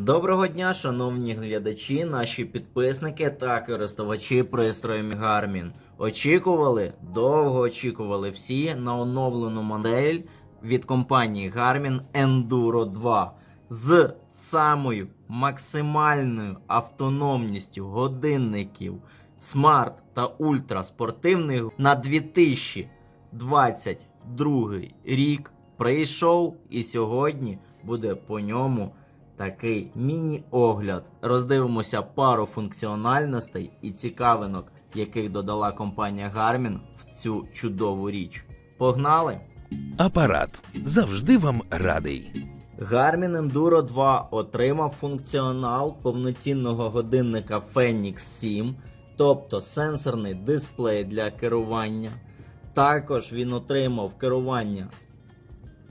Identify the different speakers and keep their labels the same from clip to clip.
Speaker 1: Доброго дня, шановні глядачі, наші підписники та користувачі пристроєм Garmin. Очікували, довго очікували всі на оновлену модель від компанії Garmin Enduro 2 з самою максимальною автономністю годинників смарт та ультраспортивних на 2022 рік прийшов і сьогодні буде по ньому такий міні-огляд. Роздивимося пару функціональностей і цікавинок, яких додала компанія Garmin в цю чудову річ. Погнали!
Speaker 2: Апарат завжди вам радий.
Speaker 1: Garmin Enduro 2 отримав функціонал повноцінного годинника Phoenix 7, тобто сенсорний дисплей для керування. Також він отримав керування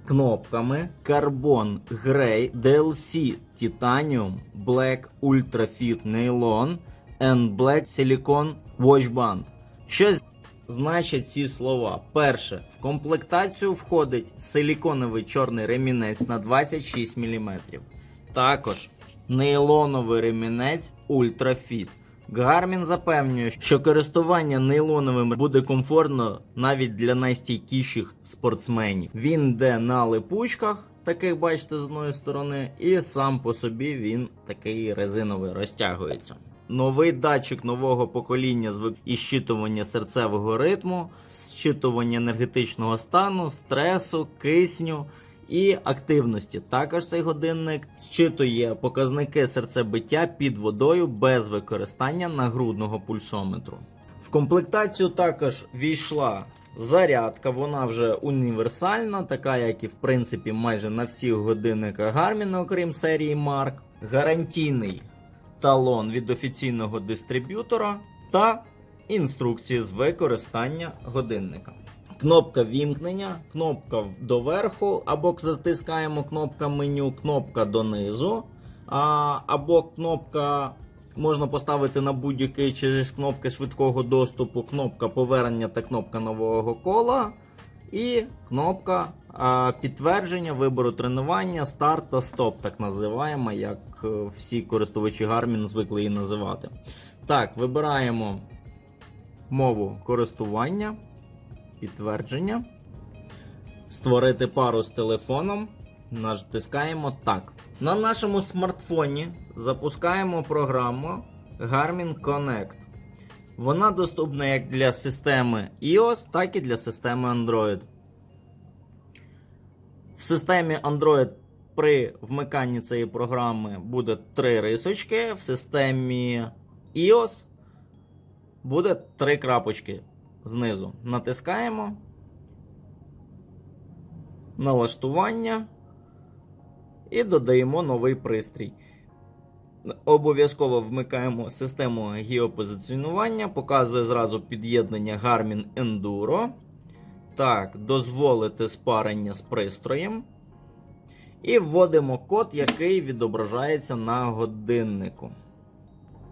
Speaker 1: кнопками Carbon Grey DLC Titanium Black Ultra Fit Nylon and Black Silicon Watch Band. Що значать ці слова? Перше, в комплектацію входить силіконовий чорний ремінець на 26 мм. Також нейлоновий ремінець Ultra Fit. Гармін запевнює, що користування нейлоновим буде комфортно навіть для найстійкіших спортсменів. Він йде на липучках, таких бачите з одної сторони, і сам по собі він такий резиновий розтягується. Новий датчик нового покоління з щитування серцевого ритму, щитування енергетичного стану, стресу, кисню і активності. Також цей годинник зчитує показники серцебиття під водою без використання нагрудного пульсометру. В комплектацію також війшла зарядка, вона вже універсальна, така як і в принципі майже на всіх годинниках Garmin, окрім серії Mark. Гарантійний талон від офіційного дистриб'ютора та інструкції з використання годинника. Кнопка вімкнення, кнопка доверху, або затискаємо кнопка меню, кнопка донизу, або кнопка можна поставити на будь-який через кнопки швидкого доступу, кнопка повернення та кнопка нового кола. І кнопка підтвердження вибору тренування, старт та стоп, так називаємо, як е, всі користувачі Garmin звикли її називати. Так, вибираємо мову користування, підтвердження, створити пару з телефоном. Натискаємо так. На нашому смартфоні запускаємо програму Garmin Connect. Вона доступна як для системи iOS, так і для системи Android. В системі Android при вмиканні цієї програми буде три рисочки, в системі iOS буде три крапочки знизу. Натискаємо. Налаштування і додаємо новий пристрій. Обов'язково вмикаємо систему геопозиціонування, показує зразу під'єднання Garmin Enduro. Так, дозволити спарення з пристроєм. І вводимо код, який відображається на годиннику.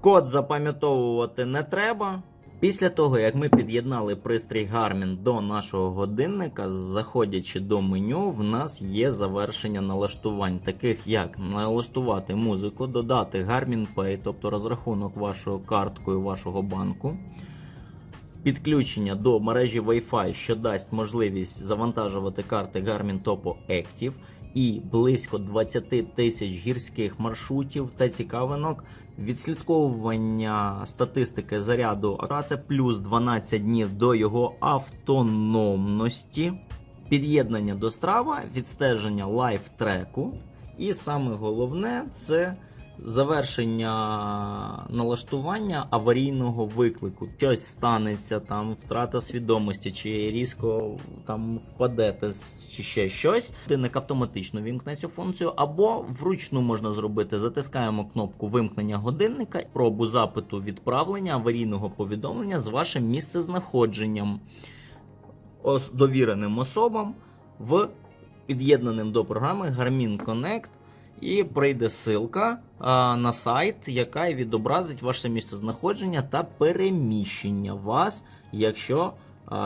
Speaker 1: Код запам'ятовувати не треба. Після того, як ми під'єднали пристрій Garmin до нашого годинника, заходячи до меню, в нас є завершення налаштувань, таких як налаштувати музику, додати Garmin Pay, тобто розрахунок вашою карткою вашого банку. Підключення до мережі Wi-Fi, що дасть можливість завантажувати карти Garmin Topo Active і близько 20 тисяч гірських маршрутів та цікавинок, відслідковування статистики заряду а це плюс 12 днів до його автономності, під'єднання до страва, відстеження лайф треку. І саме головне це завершення налаштування аварійного виклику. Щось станеться, там втрата свідомості, чи різко там впадете, чи ще щось. Годинник автоматично вімкне цю функцію, або вручну можна зробити. Затискаємо кнопку вимкнення годинника, пробу запиту відправлення аварійного повідомлення з вашим місцезнаходженням довіреним особам в під'єднаним до програми Garmin Connect. І прийде ссылка на сайт, яка відобразить ваше місце знаходження та переміщення вас, якщо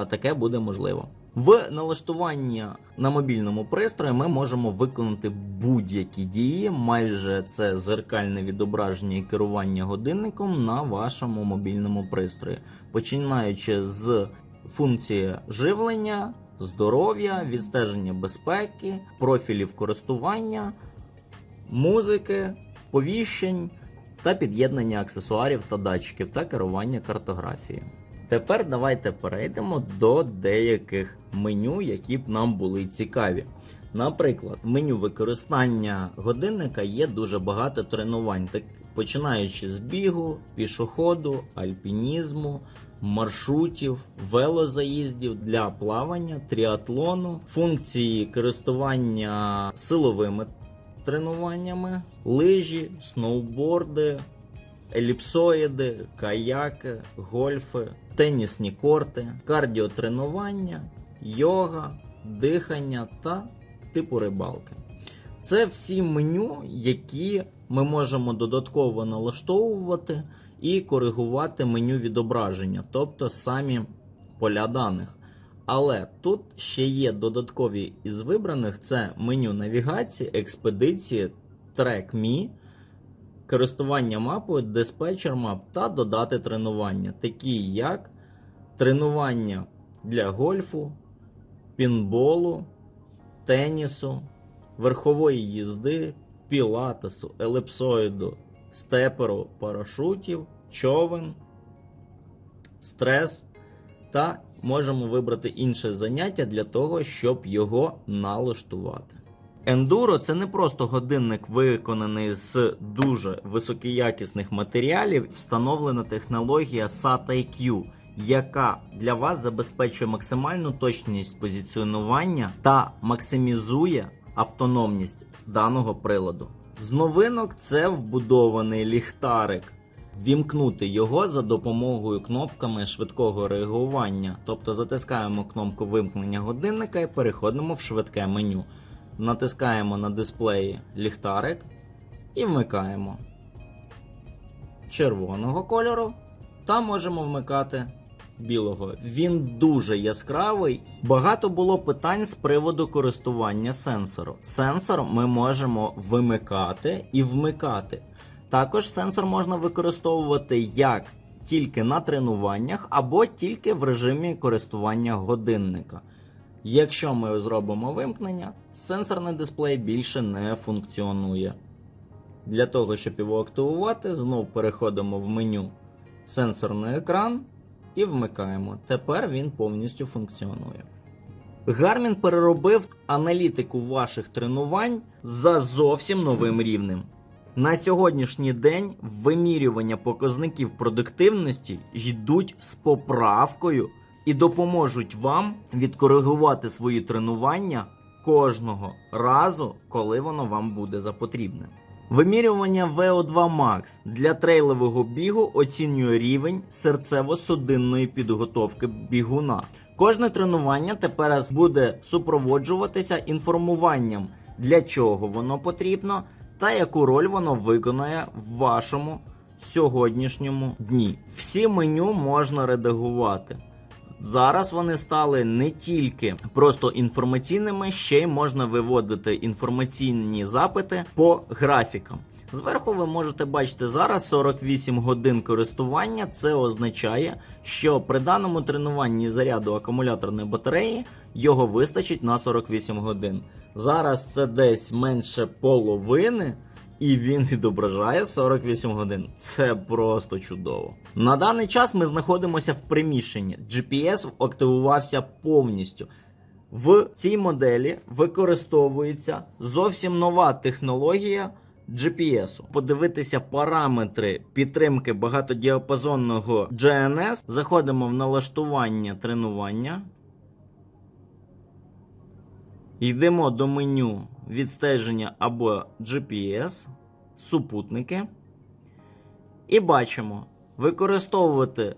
Speaker 1: таке буде можливо. В налаштуванні на мобільному пристрої ми можемо виконати будь-які дії, майже це зеркальне відображення і керування годинником на вашому мобільному пристрої, починаючи з функції живлення, здоров'я, відстеження безпеки, профілів користування, музики, повіщень та під'єднання аксесуарів та датчиків та керування картографією. Тепер давайте перейдемо до деяких меню, які б нам були цікаві. Наприклад, меню використання годинника є дуже багато тренувань, так починаючи з бігу, пішоходу, альпінізму, маршрутів, велозаїздів для плавання, тріатлону, функції користування силовими тренуваннями, лижі, сноуборди, еліпсоїди, каяки, гольфи, тенісні корти, кардіотренування, йога, дихання та типу рибалки. Це всі меню, які ми можемо додатково налаштовувати і коригувати меню відображення, тобто самі поля даних. Але тут ще є додаткові із вибраних: це меню навігації, експедиції, трек Me, користування мапою, диспетчер мап та додати тренування, такі як тренування для гольфу, пінболу, тенісу, верхової їзди, пілатесу, елипсоїду, степеру, парашутів, човен, стрес та можемо вибрати інше заняття для того, щоб його налаштувати. Ендуро це не просто годинник, виконаний з дуже високоякісних матеріалів, встановлена технологія SAT IQ, яка для вас забезпечує максимальну точність позиціонування та максимізує автономність даного приладу. З новинок це вбудований ліхтарик. Вімкнути його за допомогою кнопками швидкого реагування, тобто затискаємо кнопку вимкнення годинника і переходимо в швидке меню. Натискаємо на дисплеї ліхтарик і вмикаємо червоного кольору та можемо вмикати білого. Він дуже яскравий. Багато було питань з приводу користування сенсору. Сенсор ми можемо вимикати і вмикати. Також сенсор можна використовувати як тільки на тренуваннях або тільки в режимі користування годинника. Якщо ми зробимо вимкнення, сенсорний дисплей більше не функціонує. Для того, щоб його активувати, знов переходимо в меню сенсорний екран і вмикаємо. Тепер він повністю функціонує. Гармін переробив аналітику ваших тренувань за зовсім новим рівнем. На сьогоднішній день вимірювання показників продуктивності йдуть з поправкою і допоможуть вам відкоригувати свої тренування кожного разу, коли воно вам буде за потрібне. Вимірювання VO2 Max для трейлового бігу оцінює рівень серцево-судинної підготовки бігуна. Кожне тренування тепер буде супроводжуватися інформуванням, для чого воно потрібно та яку роль воно виконає в вашому сьогоднішньому дні. Всі меню можна редагувати. Зараз вони стали не тільки просто інформаційними, ще й можна виводити інформаційні запити по графікам. Зверху ви можете бачити зараз 48 годин користування. Це означає, що при даному тренуванні заряду акумуляторної батареї його вистачить на 48 годин. Зараз це десь менше половини. І він відображає 48 годин. Це просто чудово. На даний час ми знаходимося в приміщенні. GPS активувався повністю. В цій моделі використовується зовсім нова технологія GPS. Подивитися параметри підтримки багатодіапазонного GNS. Заходимо в налаштування тренування. Йдемо до меню відстеження або GPS, супутники. І бачимо використовувати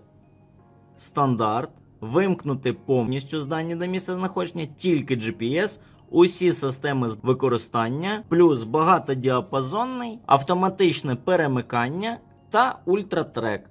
Speaker 1: стандарт, вимкнути повністю здання до місця знаходження, тільки GPS, усі системи з використання, плюс багатодіапазонний, автоматичне перемикання та ультратрек.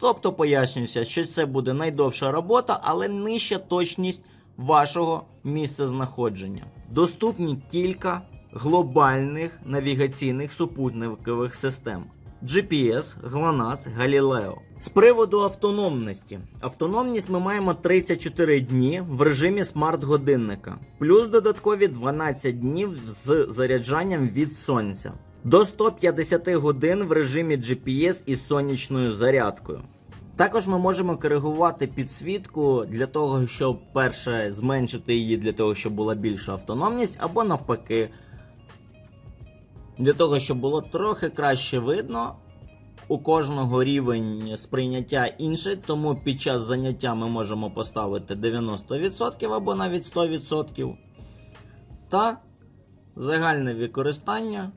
Speaker 1: Тобто пояснюється, що це буде найдовша робота, але нижча точність вашого місця знаходження. Доступні кілька глобальних навігаційних супутникових систем. GPS, GLONASS, Galileo. З приводу автономності. Автономність ми маємо 34 дні в режимі смарт-годинника, плюс додаткові 12 днів з заряджанням від сонця. До 150 годин в режимі GPS із сонячною зарядкою. Також ми можемо коригувати підсвітку для того, щоб перше зменшити її для того, щоб була більша автономність, або навпаки, для того, щоб було трохи краще видно. У кожного рівень сприйняття інший, тому під час заняття ми можемо поставити 90% або навіть 100%. Та загальне використання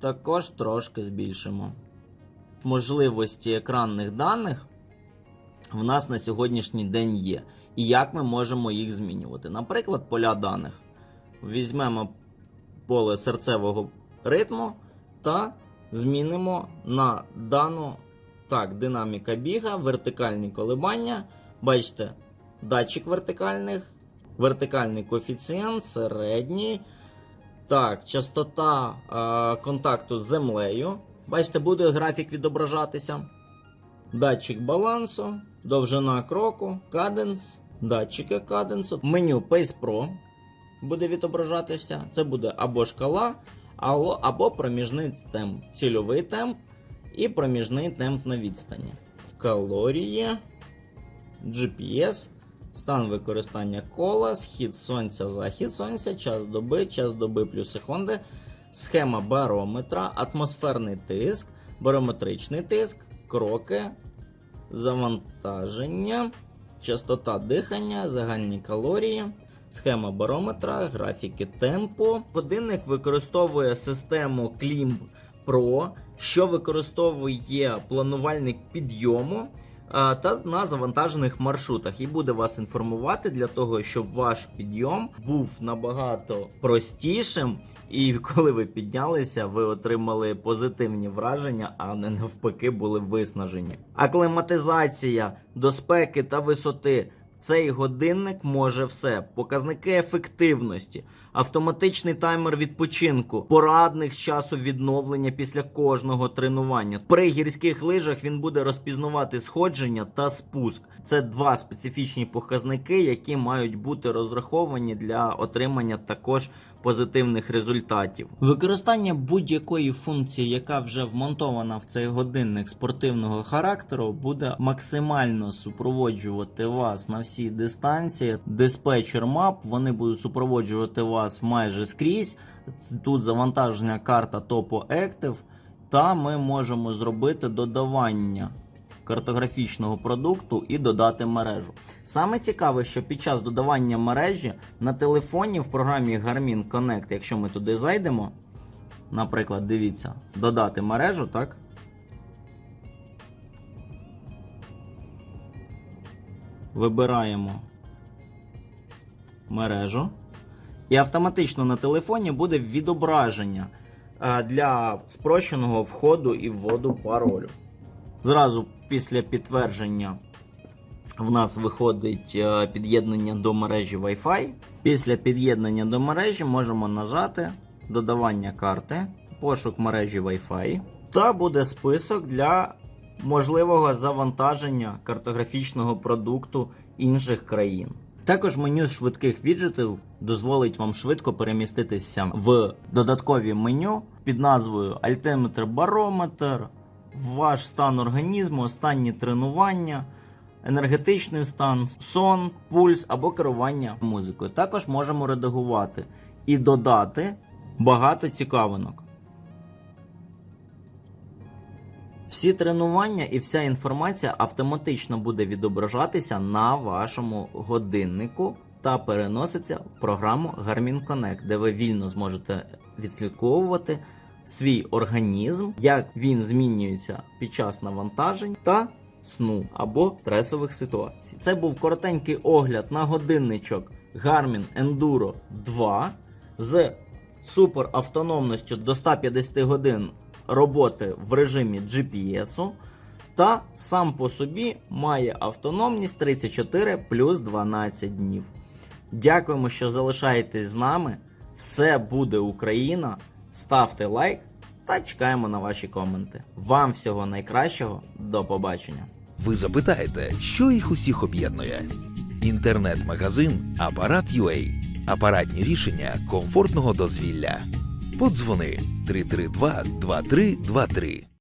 Speaker 1: також трошки збільшимо. Можливості екранних даних в нас на сьогоднішній день є. І як ми можемо їх змінювати. Наприклад, поля даних. Візьмемо поле серцевого ритму та змінимо на дану так, динаміка біга, вертикальні коливання. Бачите, датчик вертикальних, вертикальний коефіцієнт, середній. Так, частота е, контакту з землею. Bачите, буде графік відображатися. Датчик балансу, довжина кроку, каденс, датчики каденсу, меню Pace Pro буде відображатися. Це буде або шкала, або, проміжний темп, цільовий темп і проміжний темп на відстані. Калорії, GPS, стан використання кола, схід сонця, захід сонця, час доби, час доби плюс секунди, схема барометра, атмосферний тиск, барометричний тиск, кроки, завантаження, частота дихання, загальні калорії. Схема барометра, графіки темпу. Годинник використовує систему Klimb Pro, що використовує планувальник підйому та на завантажених маршрутах і буде вас інформувати для того, щоб ваш підйом був набагато простішим. І коли ви піднялися, ви отримали позитивні враження, а не навпаки були виснажені. Акліматизація до спеки та висоти. Цей годинник може все. Показники ефективності, автоматичний таймер відпочинку, порадник з часу відновлення після кожного тренування. При гірських лижах він буде розпізнавати сходження та спуск. Це два специфічні показники, які мають бути розраховані для отримання також позитивних результатів. Використання будь-якої функції, яка вже вмонтована в цей годинник спортивного характеру, буде максимально супроводжувати вас на всі дистанції. Диспетчер мап вони будуть супроводжувати вас майже скрізь. Тут завантаження карта топу Active, та ми можемо зробити додавання картографічного продукту і додати мережу. Саме цікаве, що під час додавання мережі на телефоні в програмі Garmin Connect, якщо ми туди зайдемо, наприклад, дивіться, додати мережу, так? Вибираємо мережу. І автоматично на телефоні буде відображення е, для спрощеного входу і вводу паролю. Зразу після підтвердження в нас виходить е, під'єднання до мережі Wi-Fi. Після під'єднання до мережі можемо нажати додавання карти, пошук мережі Wi-Fi, та буде список для можливого завантаження картографічного продукту інших країн. Також меню швидких віджитів дозволить вам швидко переміститися в додаткові меню під назвою Altimeter Barometer, ваш стан організму, останні тренування, енергетичний стан, сон, пульс або керування музикою. Також можемо редагувати і додати багато цікавинок. Всі тренування і вся інформація автоматично буде відображатися на вашому годиннику та переноситься в програму Garmin Connect, де ви вільно зможете відслідковувати свій організм, як він змінюється під час навантажень та сну або стресових ситуацій. Це був коротенький огляд на годинничок Garmin Enduro 2 з суперавтономністю до 150 годин роботи в режимі GPS та сам по собі має автономність 34 плюс 12 днів. Дякуємо, що залишаєтесь з нами. Все буде Україна. Ставте лайк та чекаємо на ваші коменти. Вам всього найкращого. До побачення.
Speaker 2: Ви запитаєте, що їх усіх об'єднує? Інтернет-магазин Апарат.ua. Апаратні рішення комфортного дозвілля. Подзвони 332 2323.